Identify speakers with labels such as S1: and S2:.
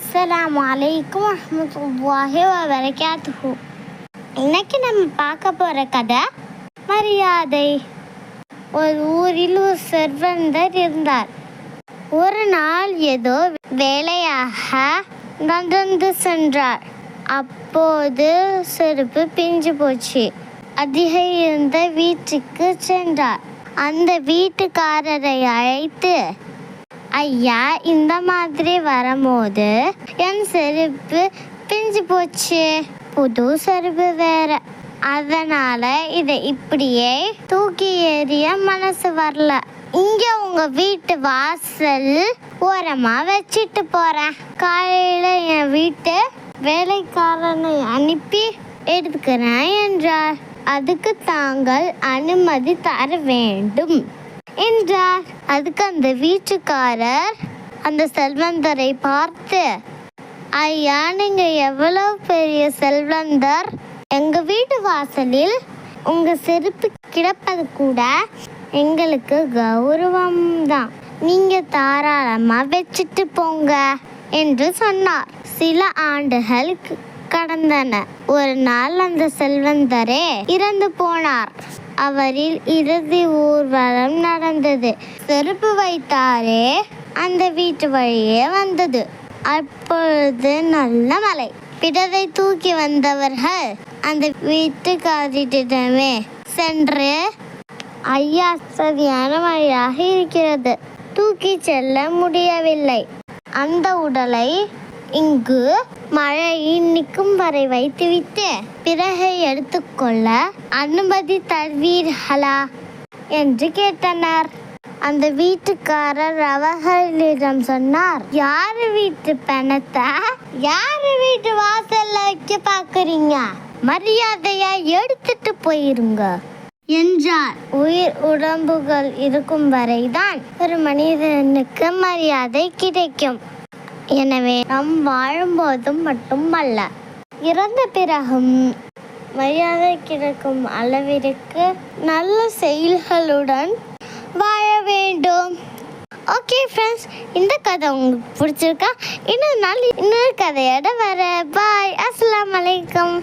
S1: அஸ்ஸலாமு வலைக்கும் வரமத்துல்லாஹி வபரகாத்துஹு இன்னைக்கு நம்ம பார்க்க போகிற கதை மரியாதை. ஒரு ஊரில் ஒரு செல்வந்தர் இருந்தார். ஒரு நாள் ஏதோ வேலையாக நடந்து சென்றார். அப்போது செருப்பு பிஞ்சு போச்சு. அதிக இருந்த வீட்டுக்கு சென்றார். அந்த வீட்டுக்காரரை அழைத்து ஐயா இந்த மாதிரி வரும்போது என் செருப்பு பிஞ்சு போச்சு. புது செருப்பு வேற. அதனால இதை இப்படியே தூக்கி எறிய மனசு வரல. இங்க உங்க வீட்டு வாசல் ஓரமா வச்சிட்டு போறேன். காலையில என் வீட்டு வேலைக்காரனை அனுப்பி எடுத்துக்கிறேன் என்றார். அதுக்கு தாங்கள் அனுமதி தர வேண்டும். என்றார். அதுக்கு அந்த வீட்டுக்காரர் அந்த செல்வந்தரை பார்த்து ஐயா நீங்க எவ்வளவு பெரிய செல்வந்தர். எங்க வீட்டு வாசலில் உங்க செருப்பு கிடப்பது கூட எங்களுக்கு கௌரவம் தான் நீங்க தாராளமா வச்சுட்டு போங்க என்று சொன்னார். சில ஆண்டுகள் கடந்தன. ஒரு நாள் அந்த செல்வந்தரே இறந்து போனார். அவரில் இறுதி ஊர்வலம் நடந்தது. செருப்பு வைத்தாரே அந்த வீட்டு வழியே வந்தது. அப்பொழுது நல்ல மழை. பிடரை தூக்கி வந்தவர்கள் அந்த வீட்டுக்காரிடமே சென்று ஐயா சரியான மழையாக இருக்கிறது. தூக்கி செல்ல முடியவில்லை. அந்த உடலை இங்கு மழை நிற்கும் வரை வைத்துவிட்டு பிறகு எடுத்துக்கொள்ள அனுமதி தருவீர்களா? என்று கேட்டனர். அந்த வீட்டுக்காரர் அவர்களிடம் சொன்னார் யாரு வீட்டு பணத்தை யாரு வீட்டு வாசல்ல வைக்க பாக்குறீங்க? மரியாதையா எடுத்துட்டு போயிருங்க. என்றார். உயிர் உடம்புகள் இருக்கும் வரைதான் ஒரு மனிதனுக்கு மரியாதை கிடைக்கும். எனவே நாம் வாழும்போதும் மட்டுமல்ல. இறந்த பிறகும் மரியாதை கிடைக்கும் அளவிற்கு நல்ல செயல்களுடன் வாழ வேண்டும். ஓகே ஃப்ரெண்ட்ஸ் இந்த கதை உங்களுக்கு பிடிச்சிருக்கா? இன்னொரு நாள் இன்னொரு கதையோட வர பாய் அஸ்லாம் வலைக்கம்